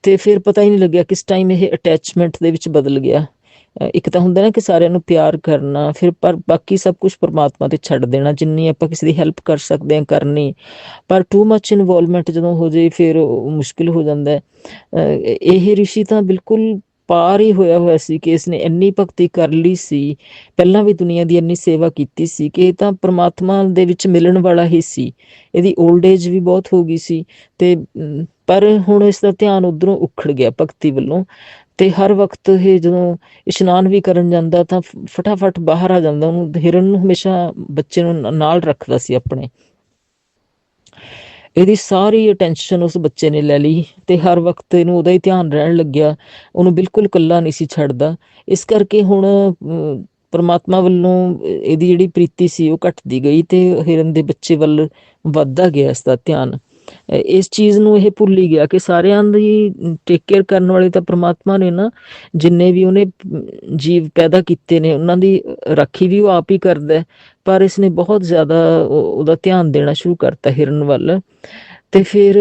ਤੇ ਫਿਰ ਪਤਾ ਹੀ ਨਹੀਂ ਲੱਗਿਆ ਕਿਸ ਟਾਈਮ ਇਹ ਅਟੈਚਮੈਂਟ ਦੇ ਵਿੱਚ ਬਦਲ ਗਿਆ। ਇੱਕ ਤਾਂ ਹੁੰਦਾ ਨਾ ਕਿ ਸਾਰਿਆਂ ਨੂੰ ਪਿਆਰ ਕਰਨਾ, ਫਿਰ ਪਰ ਬਾਕੀ ਸਭ ਕੁਝ ਪਰਮਾਤਮਾ ਤੇ ਛੱਡ ਦੇਣਾ, ਜਿੰਨੀ ਆਪਾਂ ਕਿਸੇ ਦੀ ਹੈਲਪ ਕਰ ਸਕਦੇ ਹਾਂ, ਕਰਨੀ। ਪਰ ਟੂ ਮੱਚ ਇਨਵੋਲਵਮੈਂਟ ਜਦੋਂ ਹੋ ਜਾਏ, ਫਿਰ ਮੁਸ਼ਕਿਲ ਹੋ ਜਾਂਦਾ ਹੈ। ਇਹ ਰਿਸ਼ੀ ਤਾਂ ਬਿਲਕੁਲ ਪਾਰ ਹੀ ਹੋਇਆ ਹੋਇਆ ਸੀ ਕਿ ਇਸਨੇ ਇੰਨੀ ਭਗਤੀ ਕਰ ਲਈ ਸੀ, ਪਹਿਲਾਂ ਵੀ ਦੁਨੀਆ ਦੀ ਇੰਨੀ ਸੇਵਾ ਕੀਤੀ ਸੀ ਕਿ ਇਹ ਤਾਂ ਪ੍ਰਮਾਤਮਾ ਦੇ ਵਿੱਚ ਮਿਲਣ ਵਾਲਾ ਹੀ ਸੀ। ਇਹਦੀ 올ਡ ਏਜ ਵੀ ਬਹੁਤ ਹੋ ਗਈ ਸੀ ਤੇ ਪਰ ਹੁਣ ਇਸ ਦਾ ਧਿਆਨ ਉਧਰੋਂ ਉਖੜ ਗਿਆ ਭਗਤੀ ਵੱਲੋਂ। ਤੇ ਹਰ ਵਕਤ ਇਹ ਜਦੋਂ ਇਸ਼ਨਾਨ ਵੀ ਕਰਨ ਜਾਂਦਾ ਤਾਂ ਫਟਾਫਟ ਬਾਹਰ ਆ ਜਾਂਦਾ ਉਹਨੂੰ ਹਿਰਨ ਨੂੰ ਹਮੇਸ਼ਾ ਬੱਚੇ ਨੂੰ ਨਾਲ ਰੱਖਦਾ ਸੀ ਆਪਣੇ। ਇਹਦੀ ਸਾਰੀ ਅਟੈਂਸ਼ਨ ਉਸ ਬੱਚੇ ਨੇ ਲੈ ਲਈ ਤੇ ਹਰ ਵਕਤ ਇਹਨੂੰ ਉਹਦਾ ਹੀ ਧਿਆਨ ਰਹਿਣ ਲੱਗਿਆ ਉਹਨੂੰ ਬਿਲਕੁਲ ਇਕੱਲਾ ਨਹੀਂ ਸੀ ਛੱਡਦਾ। ਇਸ ਕਰਕੇ ਹੁਣ ਅਮ, ਪ੍ਰਮਾਤਮਾ ਵੱਲੋਂ ਇਹਦੀ ਜਿਹੜੀ ਪ੍ਰੀਤੀ ਸੀ ਉਹ ਘਟਦੀ ਗਈ ਤੇ ਹਿਰਨ ਦੇ ਬੱਚੇ ਵੱਲ ਵੱਧਦਾ ਗਿਆ ਇਸ ਦਾ ਧਿਆਨ। ਇਸ ਚੀਜ਼ ਨੂੰ ਇਹ ਭੁੱਲ ਹੀ ਗਿਆ ਕਿ ਸਾਰਿਆਂ ਦੀ ਟੇਕ ਕੇਅਰ ਕਰਨ ਵਾਲੇ ਤਾਂ ਪ੍ਰਮਾਤਮਾ ਨੇ ਨਾ ਜਿੰਨੇ ਵੀ ਉਹਨੇ ਜੀਵ ਪੈਦਾ ਕੀਤੇ ਨੇ, ਉਹਨਾਂ ਦੀ ਰਾਖੀ ਵੀ ਉਹ ਆਪ ਹੀ ਕਰਦਾ ਹੈ, ਪਰ ਇਸਨੇ ਬਹੁਤ ਜ਼ਿਆਦਾ ਉਹਦਾ ਧਿਆਨ ਦੇਣਾ ਸ਼ੁਰੂ ਕਰਤਾ ਹਿਰਨ ਵੱਲ। ਤੇ ਫਿਰ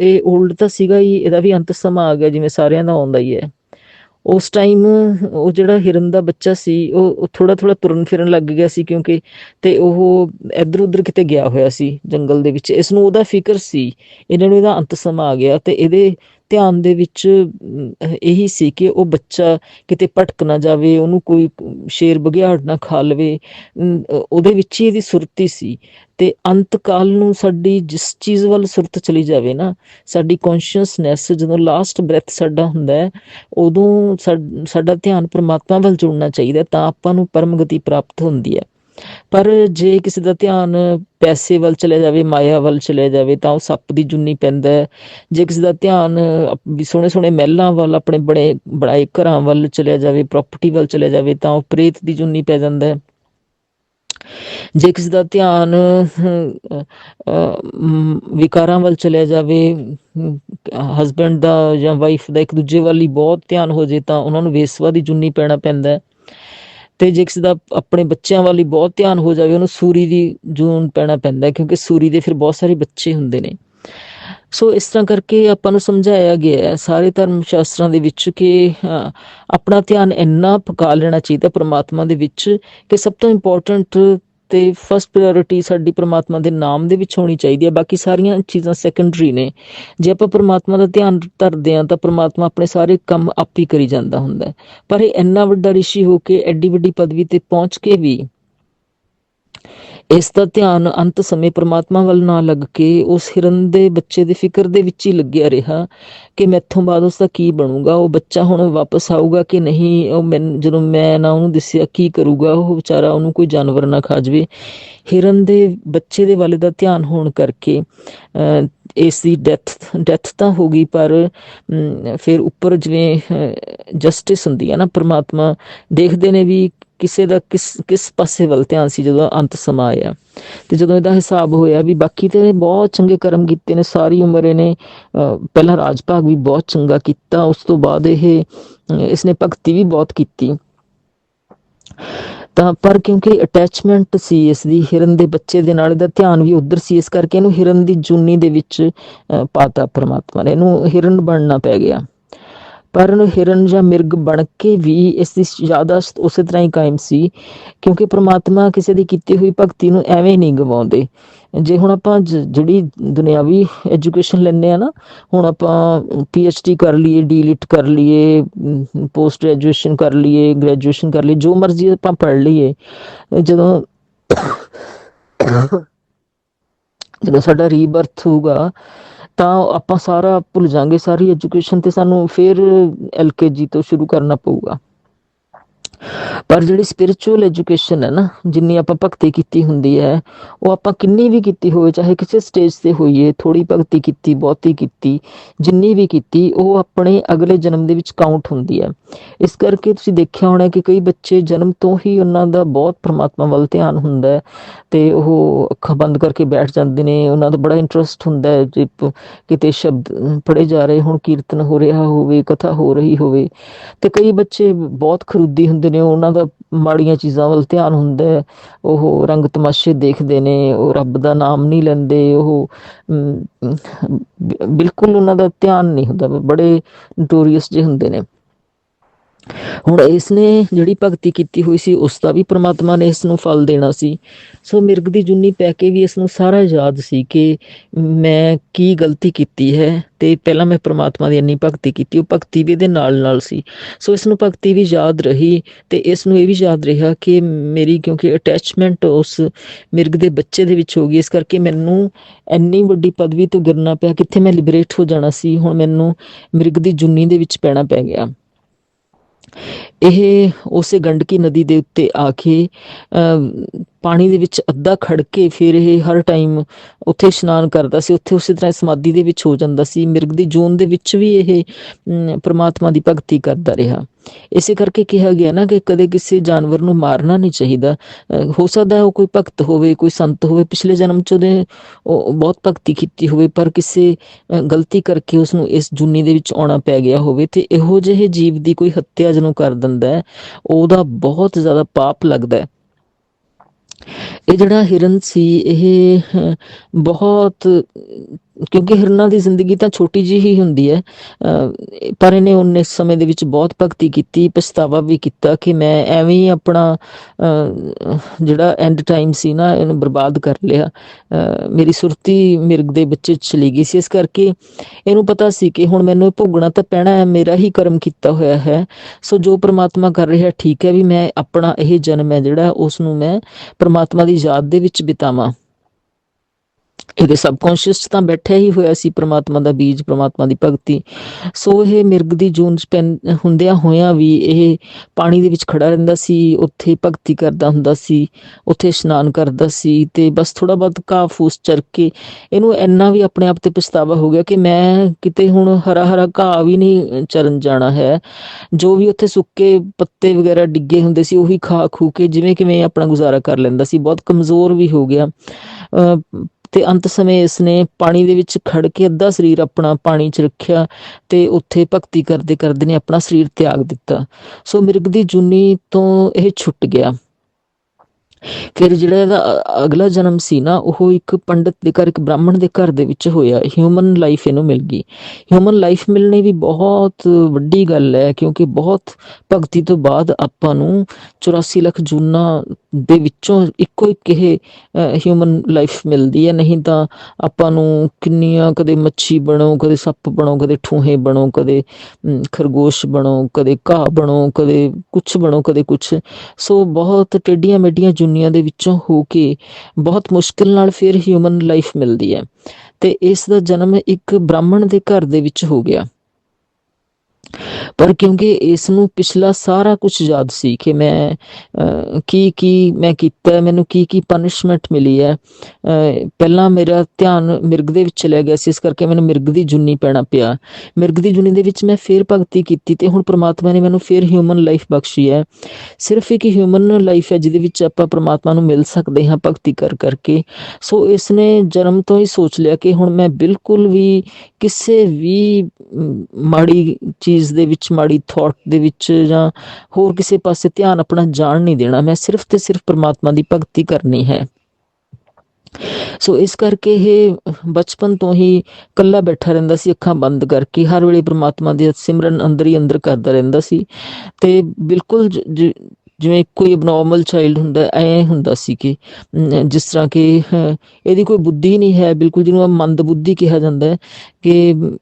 ਇਹ 올ਡ ਤਾਂ ਸੀਗਾ ਹੀ, ਇਹਦਾ ਵੀ ਅੰਤ ਸਮਾਂ ਆ ਗਿਆ, ਜਿਵੇਂ ਸਾਰਿਆਂ ਦਾ ਆਉਂਦਾ ਹੀ ਹੈ। ਉਸ ਟਾਈਮ ਉਹ ਜਿਹੜਾ ਹਿਰਨ ਦਾ ਬੱਚਾ ਸੀ, ਉਹ ਥੋੜਾ ਥੋੜਾ ਤੁਰਨ ਫਿਰਨ ਲੱਗ ਗਿਆ ਸੀ ਕਿਉਂਕਿ ਤੇ ਉਹ ਇੱਧਰ ਉਧਰ ਕਿਤੇ ਗਿਆ ਹੋਇਆ ਸੀ ਜੰਗਲ ਦੇ ਵਿੱਚ। ਇਸ ਨੂੰ ਉਹਦਾ ਫਿਕਰ ਸੀ। ਇਹਨਾਂ ਨੂੰ ਇਹਦਾ ਅੰਤ ਸਮਾਂ ਆ ਗਿਆ ਤੇ ਇਹਦੇ ਧਿਆਨ ਦੇ ਵਿੱਚ ਇਹੀ ਸੀ ਕਿ ਉਹ ਬੱਚਾ ਕਿਤੇ ਭਟਕ ਨਾ ਜਾਵੇ, ਉਹਨੂੰ ਕੋਈ ਸ਼ੇਰ ਬਘਿਆੜ ਨਾ ਖਾ ਲਵੇ ਉਹਦੇ ਵਿੱਚ ਹੀ ਇਹਦੀ ਸੁਰਤੀ ਸੀ। ਤੇ ਅੰਤ ਕਾਲ ਨੂੰ ਸਾਡੀ ਜਿਸ ਚੀਜ਼ ਵੱਲ ਸੁਰਤ ਚਲੀ ਜਾਵੇ ਨਾ, ਸਾਡੀ ਕੌਨਸ਼ੀਅਸਨੈਸ ਜਦੋਂ ਲਾਸਟ ਬ੍ਰੈਥ ਸਾਡਾ ਹੁੰਦਾ ਹੈ, ਉਦੋਂ ਸਾ- ਸਾਡਾ ਧਿਆਨ ਪਰਮਾਤਮਾ ਵੱਲ ਜੁੜਨਾ ਚਾਹੀਦਾ ਤਾਂ ਆਪਾਂ ਨੂੰ ਪਰਮ ਗਤੀ ਪ੍ਰਾਪਤ ਹੁੰਦੀ ਹੈ। ਪਰ ਜੇ ਕਿਸੇ ਦਾ ਧਿਆਨ ਪੈਸੇ ਵੱਲ ਚਲੇ ਜਾਵੇ, ਮਾਇਆ ਵੱਲ ਚਲੇ ਜਾਵੇ, ਤਾਂ ਉਹ ਸੱਪ ਦੀ ਜੁੰਨੀ ਪੈਂਦਾ ਹੈ। ਜੇ ਕਿਸੇ ਦਾ ਧਿਆਨ ਵੀ ਸੋਹਣੇ ਸੋਹਣੇ ਮਹਿਲਾਂ ਵੱਲ, ਆਪਣੇ ਬੜੇ ਬੜਾਏ ਘਰਾਂ ਵੱਲ ਚਲਿਆ ਜਾਵੇ ਪ੍ਰਾਪਰਟੀ ਵੱਲ ਚਲਿਆ ਜਾਵੇ, ਤਾਂ ਉਹ ਪ੍ਰੇਤ ਦੀ ਜੁੰਨੀ ਪੈ ਜਾਂਦਾ ਹੈ। ਜੇ ਕਿਸੇ ਦਾ ਧਿਆਨ ਵਿਕਾਰਾਂ ਵੱਲ ਚਲਿਆ ਜਾਵੇ, ਹਸਬੈਂਡ ਦਾ ਜਾਂ ਵਾਈਫ ਦਾ ਇੱਕ ਦੂਜੇ ਵੱਲ ਹੀ ਬਹੁਤ ਧਿਆਨ ਹੋ ਜੇ ਤਾਂ ਉਹਨਾਂ ਨੂੰ ਵੇਸਵਾ ਦੀ ਜੁੰਨੀ ਪੈਣਾ ਪੈਂਦਾ ਹੈ। ਤੇ ਜੇ ਕਿਸੇ ਦਾ ਆਪਣੇ ਬੱਚਿਆਂ ਵੱਲ ਹੀ ਬਹੁਤ ਧਿਆਨ ਹੋ ਜਾਵੇ, ਉਹਨੂੰ ਸੂਰੀ ਦੀ ਜੂਨ ਪੈਣਾ ਪੈਂਦਾ ਕਿਉਂਕਿ ਸੂਰੀ ਦੇ ਫਿਰ ਬਹੁਤ ਸਾਰੇ ਬੱਚੇ ਹੁੰਦੇ ਨੇ। ਸੋ ਇਸ ਤਰ੍ਹਾਂ ਕਰਕੇ ਆਪਾਂ ਨੂੰ ਸਮਝਾਇਆ ਗਿਆ ਹੈ, ਸਾਰੇ ਧਰਮ ਸ਼ਾਸਤਰਾਂ ਦੇ ਵਿੱਚ ਕਿ ਆਪਣਾ ਧਿਆਨ ਇੰਨਾ ਪਕਾ ਲੈਣਾ ਚਾਹੀਦਾ ਪਰਮਾਤਮਾ ਦੇ ਵਿੱਚ ਕਿ ਸਭ ਤੋਂ ਇੰਪੋਰਟੈਂਟ ਤੇ ਫਸਟ ਪ੍ਰਾਇੋਰਟੀ ਸਾਡੀ ਪ੍ਰਮਾਤਮਾ ਦੇ ਨਾਮ ਦੇ ਵਿੱਚ ਹੋਣੀ ਚਾਹੀਦੀ ਹੈ। ਬਾਕੀ ਸਾਰੀਆਂ ਚੀਜ਼ਾਂ ਸੈਕੰਡਰੀ ਨੇ। ਜੇ ਆਪਾਂ ਪ੍ਰਮਾਤਮਾ ਦਾ ਧਿਆਨ ਧਰਦੇ ਹਾਂ ਤਾਂ ਪ੍ਰਮਾਤਮਾ ਆਪਣੇ ਸਾਰੇ ਕੰਮ ਆਪ ਹੀ ਕਰੀ ਜਾਂਦਾ ਹੁੰਦਾ ਪਰ ਇਹ ਇੰਨਾ ਵੱਡਾ ਰਿਸ਼ੀ ਹੋ ਕੇ ਐਡੀ ਵੱਡੀ ਪਦਵੀ ਤੇ ਪਹੁੰਚ ਕੇ ਵੀ ਇਸ ਦਾ ਧਿਆਨ ਅੰਤ ਸਮੇਂ ਪ੍ਰਮਾਤਮਾ ਵੱਲ ਨਾ ਲੱਗ ਕੇ ਉਸ ਹਿਰਨ ਦੇ ਬੱਚੇ ਦੇ ਫਿਕਰ ਦੇ ਵਿੱਚ ਹੀ ਲੱਗਿਆ ਰਿਹਾ ਕਿ ਮੈਥੋਂ ਬਾਅਦ ਉਸ ਦਾ ਕੀ ਬਣੂਗਾ ਉਹ ਬੱਚਾ ਹੁਣ ਵਾਪਸ ਆਊਗਾ ਕਿ ਨਹੀਂ ਉਹ ਮੈਨੂੰ ਜਦੋਂ ਮੈਂ ਨਾ ਉਹਨੂੰ ਦੱਸਿਆ ਕੀ ਕਰੂਗਾ ਉਹ ਵਿਚਾਰਾ ਉਹਨੂੰ ਕੋਈ ਜਾਨਵਰ ਨਾ ਖਾ ਜਵੇ। ਹਿਰਨ ਦੇ ਬੱਚੇ ਦੇ ਵਾਲੇ ਦਾ ਧਿਆਨ ਹੋਣ ਕਰਕੇ ਅਹ, ਇਸ ਦੀ ਡੈਥ ਡੈਥ ਤਾਂ ਹੋ ਗਈ ਪਰ ਫਿਰ ਉੱਪਰ ਜਿਵੇਂ ਜਸਟਿਸ ਹੁੰਦੀ ਹੈ ਨਾ ਪ੍ਰਮਾਤਮਾ ਦੇਖਦੇ ਨੇ ਵੀ ਕਿਸੇ ਦਾ ਕਿਸ ਕਿਸ ਪਾਸੇ ਵੱਲ ਧਿਆਨ ਸੀ ਜਦੋਂ ਅੰਤ ਸਮਾਂ ਆਇਆ। ਤੇ ਜਦੋਂ ਇਹਦਾ ਹਿਸਾਬ ਹੋਇਆ ਵੀ ਬਾਕੀ ਤੇ ਬਹੁਤ ਚੰਗੇ ਕਰਮ ਕੀਤੇ ਨੇ ਸਾਰੀ ਉਮਰ ਇਹਨੇ ਅਹ, ਰਾਜ ਭਾਗ ਵੀ ਬਹੁਤ ਚੰਗਾ ਕੀਤਾ ਉਸ ਤੋਂ ਬਾਅਦ ਇਹ ਇਸਨੇ ਭਗਤੀ ਵੀ ਬਹੁਤ ਕੀਤੀ। ਤਾਂ ਪਰ ਕਿਉਂਕਿ ਅਟੈਚਮੈਂਟ ਸੀ ਇਸ ਦੀ ਹਿਰਨ ਦੇ ਬੱਚੇ ਦੇ ਨਾਲ ਇਹਦਾ ਧਿਆਨ ਵੀ ਉਧਰ ਸੀ ਇਸ ਕਰਕੇ ਇਹਨੂੰ ਹਿਰਨ ਦੀ ਜੂਨੀ ਦੇ ਵਿੱਚ ਪਾਤਾ ਪ੍ਰਮਾਤਮਾ ਨੇ। ਇਹਨੂੰ ਹਿਰਨ ਬਣਨਾ ਪੈ ਗਿਆ। ਪਰ ਹਿਰਨ ਜਾਂ ਮਿਰਗ ਬਣ ਕੇ ਵੀ ਇਸ ਦੀ ਯਾਦਾਸ਼ਤ ਉਸੇ ਤਰ੍ਹਾਂ ਹੀ ਕਾਇਮ ਸੀ, ਕਿਉਂਕਿ ਪ੍ਰਮਾਤਮਾ ਕਿਸੇ ਦੀ ਕੀਤੀ ਹੋਈ ਭਗਤੀ ਨੂੰ ਐਵੇਂ ਨਹੀਂ ਗਵਾਉਂਦੇ। ਜੇ ਹੁਣ ਆਪਾਂ ਜਿਹੜੀ ਦੁਨਿਆਵੀ ਐਜੂਕੇਸ਼ਨ ਲੈਂਦੇ ਆ ਨਾ, ਹੁਣ ਆਪਾਂ ਪੀ ਐਚ ਡੀ ਕਰ ਲਈਏ, ਡੀਲਿਟ ਕਰ ਲਈਏ ਪੋਸਟ ਗ੍ਰੈਜੂਏਸ਼ਨ ਕਰ ਲਈਏ, ਗ੍ਰੈਜੂਏਸ਼ਨ ਕਰ ਲਈਏ, ਜੋ ਮਰਜ਼ੀ ਆਪਾਂ ਪੜ੍ਹ ਲਈਏ, ਜਦੋਂ ਜਦੋਂ ਸਾਡਾ ਰੀਬਰਥ ਹੋਊਗਾ ਤਾਂ ਆਪਾਂ ਸਾਰਾ ਭੁੱਲ ਜਾਾਂਗੇ, ਸਾਰੀ ਐਜੂਕੇਸ਼ਨ ਤੇ ਸਾਨੂੰ ਫਿਰ ਐਲਕੇਜੀ ਤੋਂ ਸ਼ੁਰੂ ਕਰਨਾ ਪਊਗਾ। ਪਰ ਜਿਹੜੀ ਸਪਿਰਚੁਅਲ ਐਜੂਕੇਸ਼ਨ ਹੈ ਨਾ, ਜਿੰਨੀ ਆਪਾਂ ਭਗਤੀ ਕੀਤੀ ਹੁੰਦੀ ਹੈ, ਉਹ ਆਪਾਂ ਕਿੰਨੀ ਵੀ ਕੀਤੀ ਹੋਵੇ, ਚਾਹੇ ਕਿਸੇ ਸਟੇਜ ਤੇ ਹੋਈਏ ਥੋੜੀ ਭਗਤੀ ਕੀਤੀ, ਬਹੁਤੀ ਕੀਤੀ, ਜਿੰਨੀ ਵੀ ਕੀਤੀ, ਉਹ ਆਪਣੇ ਅਗਲੇ ਜਨਮ ਦੇ ਵਿੱਚ ਕਾਊਂਟ ਹੁੰਦੀ ਹੈ। ਇਸ ਕਰਕੇ ਤੁਸੀਂ ਦੇਖਿਆ ਹੋਣਾ ਕਿ ਕਈ ਬੱਚੇ ਜਨਮ ਤੋਂ ਹੀ ਉਹਨਾਂ ਦਾ ਬਹੁਤ ਪ੍ਰਮਾਤਮਾ ਵੱਲ ਧਿਆਨ ਹੁੰਦਾ ਹੈ ਤੇ ਉਹ ਅੱਖਾਂ ਬੰਦ ਕਰਕੇ ਬੈਠ ਜਾਂਦੇ ਨੇ, ਉਹਨਾਂ ਦਾ ਬੜਾ ਇੰਟਰਸਟ ਹੁੰਦਾ ਹੈ, ਜੇ ਕਿਤੇ ਸ਼ਬਦ ਪੜ੍ਹੇ ਜਾ ਰਹੇ ਹੁਣ, ਕੀਰਤਨ ਹੋ ਰਿਹਾ ਹੋਵੇ, ਕਥਾ ਹੋ ਰਹੀ ਹੋਵੇ। ਤੇ ਕਈ ਬੱਚੇ ਬਹੁਤ ਖਰੂਦੀ ਹੁੰਦੇ ਨੇ ਉਹਨਾਂ ਦਾ ਮਾੜੀਆਂ ਚੀਜ਼ਾਂ ਵੱਲ ਧਿਆਨ ਹੁੰਦਾ ਹੈ। ਉਹ ਰੰਗ ਤਮਾਸ਼ੇ ਦੇਖਦੇ ਨੇ ਉਹ ਰੱਬ ਦਾ ਨਾਮ ਨਹੀਂ ਲੈਂਦੇ ਉਹ ਅਮ, ਬਿਲਕੁਲ ਉਹਨਾਂ ਦਾ ਧਿਆਨ ਨਹੀਂ ਹੁੰਦਾ ਬੜੇ ਨੋਟੋਰੀਅਸ ਜਿਹੇ ਹੁੰਦੇ ਨੇ। ਹੁਣ ਇਸ ਨੇ ਜਿਹੜੀ ਭਗਤੀ ਕੀਤੀ ਹੋਈ ਸੀ, ਉਸ ਦਾ ਵੀ ਪ੍ਰਮਾਤਮਾ ਨੇ ਇਸ ਨੂੰ ਫਲ ਦੇਣਾ ਸੀ। ਸੋ ਮਿਰਗ ਦੀ ਜੁੰਨੀ ਪੈ ਕੇ ਵੀ ਇਸ ਨੂੰ ਸਾਰਾ ਯਾਦ ਸੀ ਕਿ ਮੈਂ ਕੀ ਗਲਤੀ ਕੀਤੀ ਹੈ ਤੇ ਪਹਿਲਾਂ ਮੈਂ ਪ੍ਰਮਾਤਮਾ ਦੀ ਇੰਨੀ ਭਗਤੀ ਕੀਤੀ, ਉਹ ਭਗਤੀ ਵੀ ਇਹਦੇ ਨਾਲ ਨਾਲ ਸੀ। ਸੋ ਇਸ ਨੂੰ ਭਗਤੀ ਵੀ ਯਾਦ ਰਹੀ ਤੇ ਇਸ ਨੂੰ ਇਹ ਵੀ ਯਾਦ ਰਿਹਾ ਕਿ ਮੇਰੀ, ਕਿਉਂਕਿ ਅਟੈਚਮੈਂਟ ਉਸ ਮਿਰਗ ਦੇ ਬੱਚੇ ਦੇ ਵਿੱਚ ਹੋ ਗਈ, ਇਸ ਕਰਕੇ ਮੈਨੂੰ ਇੰਨੀ ਵੱਡੀ ਪਦਵੀ ਤੋਂ ਗਿਰਨਾ ਪਿਆ, ਕਿੱਥੇ ਮੈਂ ਲਿਬਰੇਟ ਹੋ ਜਾਣਾ ਸੀ, ਹੁਣ ਮੈਨੂੰ ਮਿਰਗ ਦੀ ਜੁੰਨੀ ਦੇ ਵਿੱਚ ਪੈਣਾ ਪੈ ਗਿਆ। ਇਹ ਉਸੇ ਗੰਡਕੀ ਨਦੀ ਦੇ ਉੱਤੇ ਆ ਕੇ ਅਮ, ਪਾਣੀ ਦੇ ਵਿੱਚ ਅੱਧਾ ਖੜ ਕੇ ਫਿਰ ਇਹ ਹਰ ਟਾਈਮ ਉੱਥੇ ਇਸ਼ਨਾਨ ਕਰਦਾ ਸੀ, ਉੱਥੇ ਉਸੇ ਤਰ੍ਹਾਂ ਸਮਾਧੀ ਦੇ ਵਿੱਚ ਹੋ ਜਾਂਦਾ ਸੀ, ਮਿਰਗ ਦੀ ਜੂਨ ਦੇ ਵਿੱਚ ਵੀ ਇਹ ਪ੍ਰਮਾਤਮਾ ਦੀ ਭਗਤੀ ਕਰਦਾ ਰਿਹਾ। ਇਸੇ ਕਰਕੇ ਕਿਹਾ ਗਿਆ ਨਾ ਕਿ ਕਦੇ ਕਿਸੇ ਜਾਨਵਰ ਨੂੰ ਮਾਰਨਾ ਨਹੀਂ ਚਾਹੀਦਾ। ਹੋ ਸਕਦਾ ਉਹ ਕੋਈ ਭਗਤ ਹੋਵੇ, ਕੋਈ ਸੰਤ ਹੋਵੇ, ਪਿਛਲੇ ਜਨਮ ਚ ਉਹਦੇ, ਉਹ ਬਹੁਤ ਭਗਤੀ ਕੀਤੀ ਹੋਵੇ, ਪਰ ਕਿਸੇ ਗਲਤੀ ਕਰਕੇ ਉਸ ਨੂੰ ਇਸ ਜੁਨੀ ਦੇ ਵਿੱਚ ਆਉਣਾ ਪੈ ਗਿਆ ਹੋਵੇ ਤੇ ਇਹੋ ਜਿਹੇ ਜੀਵ ਦੀ ਕੋਈ ਹੱਤਿਆ ਜਦੋਂ ਕਰ ਦਿੰਦਾ ਹੈ, ਉਹਦਾ ਬਹੁਤ ਜ਼ਿਆਦਾ ਪਾਪ ਲੱਗਦਾ ਹੈ। ਇਹ ਜਿਹੜਾ ਹਿਰਨ ਸੀ ਇਹ ਬਹੁਤ ਕਿਉਂਕਿ ਹਿਰਨਾਂ ਦੀ ਜ਼ਿੰਦਗੀ ਤਾਂ ਛੋਟੀ ਜਿਹੀ ਹੀ ਹੁੰਦੀ ਹੈ ਅਹ, ਪਰ ਇਹਨੇ ਉਹਨੇ ਸਮੇਂ ਦੇ ਵਿੱਚ ਬਹੁਤ ਭਗਤੀ ਕੀਤੀ ਪਛਤਾਵਾ ਵੀ ਕੀਤਾ ਕਿ ਮੈਂ ਐਵੇਂ ਹੀ ਆਪਣਾ ਜਿਹੜਾ ਐਂਡ ਟਾਈਮ ਸੀ ਨਾ ਇਹਨੂੰ ਬਰਬਾਦ ਕਰ ਲਿਆ। ਅਹ, ਮੇਰੀ ਸੁਰਤੀ ਮਿਰਗ ਦੇ ਵਿੱਚ ਚਲੀ ਗਈ ਸੀ। ਇਸ ਕਰਕੇ ਇਹਨੂੰ ਪਤਾ ਸੀ ਕਿ ਹੁਣ ਮੈਨੂੰ ਇਹ ਭੋਗਣਾ ਤਾਂ ਪੈਣਾ ਹੈ ਮੇਰਾ ਹੀ ਕਰਮ ਕੀਤਾ ਹੋਇਆ ਹੈ। ਸੋ ਜੋ ਪ੍ਰਮਾਤਮਾ ਕਰ ਰਿਹਾ ਠੀਕ ਹੈ ਵੀ ਮੈਂ ਆਪਣਾ ਇਹ ਜਨਮ ਹੈ ਜਿਹੜਾ ਉਸ ਨੂੰ ਮੈਂ ਪ੍ਰਮਾਤਮਾ ਦੀ ਯਾਦ ਦੇ ਵਿੱਚ ਬਿਤਾਵਾਂ। ਇਹਦੇ ਸਬਕੌਂਸ਼ੀਅਸ ਤਾਂ ਬੈਠਿਆ ਹੀ ਹੋਇਆ ਸੀ ਪ੍ਰਮਾਤਮਾ ਦਾ ਬੀਜ, ਪ੍ਰਮਾਤਮਾ ਦੀ ਭਗਤੀ। ਸੋ ਇਹ ਮਿਰਗ ਦੀ ਜੂਨ ਹੁੰਦਿਆਂ ਹੋਇਆਂ ਵੀ ਇਹ ਪਾਣੀ ਦੇ ਵਿੱਚ ਖੜਾ ਰਹਿੰਦਾ ਸੀ, ਉੱਥੇ ਭਗਤੀ ਕਰਦਾ ਹੁੰਦਾ ਸੀ, ਉੱਥੇ ਇਸ਼ਨਾਨ ਕਰਦਾ ਸੀ ਤੇ ਬਸ ਥੋੜਾ ਬਹੁਤ ਘਾਹ ਫੂਸ ਇਹਨੂੰ ਇੰਨਾ ਵੀ ਆਪਣੇ ਆਪ ਤੇ ਪਛਤਾਵਾ ਹੋ ਗਿਆ ਕਿ ਮੈਂ ਕਿਤੇ ਹੁਣ ਹਰਾ ਹਰਾ ਘਾਹ ਵੀ ਨਹੀਂ ਚਰਨ ਜਾਣਾ ਹੈ। ਜੋ ਵੀ ਉੱਥੇ ਸੁੱਕੇ ਪੱਤੇ ਵਗੈਰਾ ਡਿੱਗੇ ਹੁੰਦੇ ਸੀ, ਉਹੀ ਖਾ ਖੂ ਕੇ ਜਿਵੇਂ ਕਿਵੇਂ ਆਪਣਾ ਗੁਜ਼ਾਰਾ ਕਰ ਲੈਂਦਾ ਸੀ। ਬਹੁਤ ਕਮਜ਼ੋਰ ਵੀ ਹੋ ਗਿਆ। ਅਹ ਤੇ ਅੰਤ ਸਮੇਂ ਇਸਨੇ ਪਾਣੀ ਦੇ ਵਿੱਚ ਖੜ ਕੇ ਅੱਧਾ ਸਰੀਰ ਆਪਣਾ ਪਾਣੀ 'ਚ ਰੱਖਿਆ ਤੇ ਉੱਥੇ ਭਗਤੀ ਕਰਦੇ ਕਰਦੇ ਨੇ ਆਪਣਾ ਸਰੀਰ ਤਿਆਗ ਦਿੱਤਾ। ਸੋ ਮਿਰਗ ਦੀ ਜੁਨੀ ਤੋਂ ਇਹ ਛੁੱਟ ਗਿਆ। ਫਿਰ ਜਿਹੜਾ ਇਹਦਾ ਅਗਲਾ ਜਨਮ ਸੀ ਨਾ, ਉਹ ਇੱਕ ਪੰਡਤ ਦੇ ਘਰ, ਇੱਕ ਬ੍ਰਾਹਮਣ ਦੇ ਘਰ ਦੇ ਵਿੱਚ ਹੋਇਆ। ਹਿਊਮਨ ਲਾਈਫ ਇਹਨੂੰ ਮਿਲ ਗਈ। ਹਿਊਮਨ ਲਾਈਫ ਮਿਲਣੀ ਵੀ ਬਹੁਤ ਵੱਡੀ ਗੱਲ ਹੈ, ਕਿਉਂਕਿ ਬਹੁਤ ਭਗਤੀ ਤੋਂ ਬਾਅਦ ਆਪਾਂ ਨੂੰ 84 ਲੱਖ ਜੂਨਾਂ ਦੇ ਵਿੱਚੋਂ ਇੱਕੋ ਇੱਕ ਇਹ ਹਿਊਮਨ ਲਾਈਫ ਮਿਲਦੀ ਹੈ। ਨਹੀਂ ਤਾਂ ਆਪਾਂ ਨੂੰ ਕਿੰਨੀਆਂ ਕਦੇ ਮੱਛੀ ਬਣੋ, ਕਦੇ ਸੱਪ ਬਣੋ, ਕਦੇ ਠੂਹੇ ਬਣੋ, ਕਦੇ ਖਰਗੋਸ਼ ਬਣੋ, ਕਦੇ ਘਾਹ ਬਣੋ, ਕਦੇ ਕੁਛ ਬਣੋ, ਕਦੇ ਕੁਛ। ਸੋ ਬਹੁਤ ਟੇਡੀਆਂ ਮੇਡੀਆਂ ਜੁਨੀਆਂ ਦੇ ਵਿੱਚੋਂ ਹੋ ਕੇ ਬਹੁਤ ਮੁਸ਼ਕਿਲ ਨਾਲ ਫਿਰ ਹਿਊਮਨ ਲਾਈਫ ਮਿਲਦੀ ਹੈ ਤੇ ਇਸ ਦਾ ਜਨਮ ਇੱਕ ਬ੍ਰਾਹਮਣ ਦੇ ਘਰ ਦੇ ਵਿੱਚ ਹੋ ਗਿਆ। ਪਰ ਕਿਉਂਕਿ ਇਸ ਨੂੰ ਪਿਛਲਾ ਸਾਰਾ ਕੁਝ ਯਾਦ ਸੀ ਕਿ ਮੈਂ ਕੀ ਕੀ ਮੈਂ ਕੀਤਾ, ਮੈਨੂੰ ਕੀ ਕੀ ਪਨਿਸ਼ਮੈਂਟ ਮਿਲੀ ਹੈ। ਪਹਿਲਾਂ ਮੇਰਾ ਧਿਆਨ ਮਿਰਗ ਦੇ ਵਿੱਚ ਚਲਿਆ ਗਿਆ ਸੀ, ਇਸ ਕਰਕੇ ਮੈਨੂੰ ਮਿਰਗ ਦੀ ਜੁਨੀ ਪੈਣਾ ਪਿਆ। ਮਿਰਗ ਦੀ ਜੁਨੀ ਦੇ ਵਿੱਚ ਮੈਂ ਫੇਰ ਭਗਤੀ ਕੀਤੀ ਤੇ ਹੁਣ ਪ੍ਰਮਾਤਮਾ ਨੇ ਮੈਨੂੰ ਫੇਰ ਹਿਊਮਨ ਲਾਈਫ ਬਖਸ਼ੀ ਹੈ। ਸਿਰਫ ਇੱਕ ਹਿਊਮਨ ਲਾਈਫ ਹੈ, ਜਿਹਦੇ ਵਿੱਚ ਆਪਾਂ ਪ੍ਰਮਾਤਮਾ ਨੂੰ ਮਿਲ ਸਕਦੇ ਹਾਂ ਭਗਤੀ ਕਰ ਕਰਕੇ ਸੋ ਇਸ ਨੇ ਜਨਮ ਤੋਂ ਹੀ ਸੋਚ ਲਿਆ ਕਿ ਹੁਣ ਮੈਂ ਬਿਲਕੁਲ ਵੀ ਕਿਸੇ ਵੀ ਮਾੜੀ ਚੀਜ਼ ਦੇ ਵਿੱਚ, ਮਾੜੀ ਥਾਟ ਦੇ ਵਿੱਚ ਜਾਂ ਹੋਰ ਕਿਸੇ ਪਾਸੇ ਧਿਆਨ ਆਪਣਾ ਜਾਣ ਨਹੀਂ ਦੇਣਾ, ਮੈਂ ਸਿਰਫ ਤੇ ਸਿਰਫ ਪ੍ਰਮਾਤਮਾ ਦੀ ਭਗਤੀ ਕਰਨੀ ਹੈ। ਸੋ ਇਸ ਕਰਕੇ ਇਹ ਬਚਪਨ ਤੋਂ ਹੀ ਕੱਲਾ ਬੈਠਾ ਰਹਿੰਦਾ ਸੀ, ਅੱਖਾਂ ਬੰਦ ਕਰਕੇ, ਹਰ ਵੇਲੇ ਪ੍ਰਮਾਤਮਾ ਦੇ ਸਿਮਰਨ ਅੰਦਰ ਹੀ ਅੰਦਰ ਕਰਦਾ ਰਹਿੰਦਾ ਸੀ। ਤੇ ਬਿਲਕੁਲ ਜਿਵੇਂ ਕੋਈ ਅਬਨੋਰਮਲ ਚਾਈਲਡ ਹੁੰਦਾ ਐ ਹੁੰਦਾ ਸੀ ਕਿ ਜਿਸ ਤਰ੍ਹਾਂ ਕਿ ਇਹਦੀ ਕੋਈ ਬੁੱਧੀ ਨਹੀਂ ਹੈ ਬਿਲਕੁਲ ਜਿਹਨੂੰ ਮੰਦ ਬੁੱਧੀ ਕਿਹਾ ਜਾਂਦਾ ਹੈ ਕਿ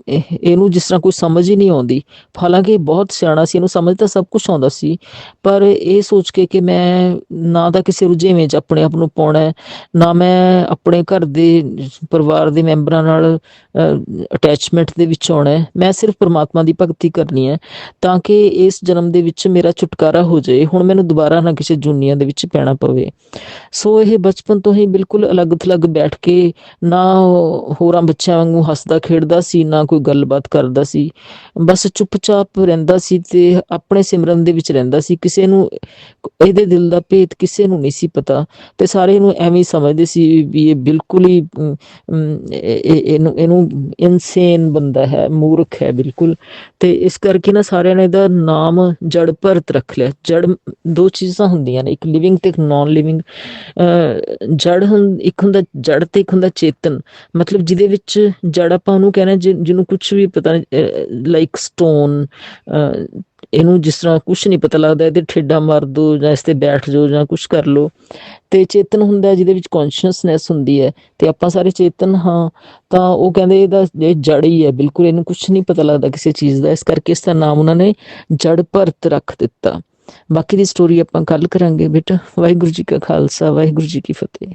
ਇਹ- ਇਹਨੂੰ ਜਿਸ ਤਰ੍ਹਾਂ ਕੋਈ ਸਮਝ ਹੀ ਨਹੀਂ ਆਉਂਦੀ। ਹਾਲਾਂਕਿ ਇਹ ਬਹੁਤ ਸਿਆਣਾ ਸੀ ਇਹਨੂੰ ਸਮਝ ਤਾਂ ਸਭ ਕੁਝ ਆਉਂਦਾ ਸੀ ਪਰ ਇਹ ਸੋਚ ਕੇ ਕਿ ਮੈਂ ਨਾ ਤਾਂ ਕਿਸੇ ਰੁਝੇਵੇਂ 'ਚ ਆਪਣੇ ਆਪ ਨੂੰ ਪਾਉਣਾ ਹੈ, ਨਾ ਮੈਂ ਆਪਣੇ ਘਰ ਦੇ ਪਰਿਵਾਰ ਦੇ ਮੈਂਬਰਾਂ ਨਾਲ ਅਟੈਚਮੈਂਟ ਦੇ ਵਿੱਚ ਆਉਣਾ ਹੈ। ਮੈਂ ਸਿਰਫ ਪਰਮਾਤਮਾ ਦੀ ਭਗਤੀ ਕਰਨੀ ਹੈ ਤਾਂ ਕਿ ਇਸ ਜਨਮ ਦੇ ਵਿੱਚ ਮੇਰਾ ਛੁਟਕਾਰਾ ਹੋ ਜਾਏ। ਹੁਣ ਮੈਨੂੰ ਦੁਬਾਰਾ ਨਾ ਕਿਸੇ ਜੁਨੀਆਂ ਦੇ ਵਿੱਚ ਪੈਣਾ ਪਵੇ। ਸੋ ਇਹ ਬਚਪਨ ਤੋਂ ਹੀ ਬਿਲਕੁਲ ਅਲੱਗ-ਥਲੱਗ ਬੈਠ ਕੇ ਨਾ ਹੋਰਾਂ ਬੱਚਿਆਂ ਵਾਂਗੂ ਹੱਸਦਾ ਖੇਡਦਾ ਸੀ, ਨਾ ਕੋਈ ਗੱਲਬਾਤ ਕਰਦਾ ਸੀ। ਬਸ ਚੁੱਪਚਾਪ ਰਹਿੰਦਾ ਸੀ ਤੇ ਆਪਣੇ ਸਿਮਰਨ ਦੇ ਵਿੱਚ ਰਹਿੰਦਾ ਸੀ। ਕਿਸੇ ਨੂੰ ਇਹਦੇ ਦਿਲ ਦਾ ਭੇਤ ਕਿਸੇ ਨੂੰ ਨਹੀਂ ਸੀ ਪਤਾ ਤੇ ਸਾਰੇ ਇਹਨੂੰ ਐਵੇਂ ਸਮਝਦੇ ਸੀ ਵੀ ਇਹ ਬਿਲਕੁਲ ਹੀ ਇਹਨੂੰ ਇਹਨੂੰ ਇਨਸੇਨ ਬੰਦਾ ਹੈ, ਮੂਰਖ ਹੈ ਬਿਲਕੁਲ। ਤੇ ਇਸ ਕਰਕੇ ਨਾ ਸਾਰਿਆਂ ਨੇ ਇਹਦਾ ਨਾਮ ਜੜ ਭਰਤ ਰੱਖ ਲਿਆ। ਜੜ ਦੋ ਚੀਜ਼ਾਂ ਹੁੰਦੀਆਂ ਨੇ, ਇੱਕ ਲਿਵਿੰਗ ਤੇ ਇੱਕ ਨਾਨ ਲਿਵਿੰਗ ਜੜ ਹੁੰ, ਇੱਕ ਹੁੰਦਾ ਜੜ ਤੇ ਇੱਕ ਹੁੰਦਾ ਚੇਤਨ, ਮਤਲਬ ਜਿਹਦੇ ਵਿੱਚ ਜੜ ਆਪਾਂ ਉਹਨੂੰ ਕਹਿੰਦੇ ਹਾਂ ਜਿਹਨੂੰ ਕੁਝ ਵੀ ਪਤਾ ਲਾਈਕ ਸਟੋਨ ਇਹਨੂੰ ਜਿਸ ਤਰ੍ਹਾਂ ਕੁਝ ਨਹੀਂ ਪਤਾ ਲੱਗਦਾ, ਇਹਦੇ ਠੇਡਾ ਮਾਰ ਦੋ ਜਾਂ ਇਸ ਤੇ ਬੈਠ ਜਾਓ ਜਾਂ ਕੁਝ ਕਰ ਲਓ। ਤੇ ਚੇਤਨ ਹੁੰਦਾ ਜਿਹਦੇ ਵਿੱਚ ਕੌਨਸ਼ੀਅਸਨੈਸ ਹੁੰਦੀ ਹੈ, ਤੇ ਆਪਾਂ ਸਾਰੇ ਚੇਤਨ ਹਾਂ, ਤਾਂ ਉਹ ਕਹਿੰਦੇ ਇਹਦਾ ਇਹ ਜੜ ਹੀ ਹੈ, ਬਿਲਕੁਲ ਇਹਨੂੰ ਕੁਝ ਨਹੀਂ ਪਤਾ ਲੱਗਦਾ ਕਿਸੇ ਚੀਜ਼ ਦਾ, ਇਸ ਕਰਕੇ ਇਸ ਦਾ ਨਾਮ ਉਹਨਾਂ ਨੇ ਜੜ ਭਰਤ ਰੱਖ ਦਿੱਤਾ। ਬਾਕੀ ਦੀ ਸਟੋਰੀ ਆਪਾਂ ਕੱਲ ਕਰਾਂਗੇ ਬੇਟਾ, ਵਾਹਿਗੁਰੂ ਜੀ ਕਾ ਖਾਲਸਾ, ਵਾਹਿਗੁਰੂ ਜੀ ਕੀ ਫਤਿਹ।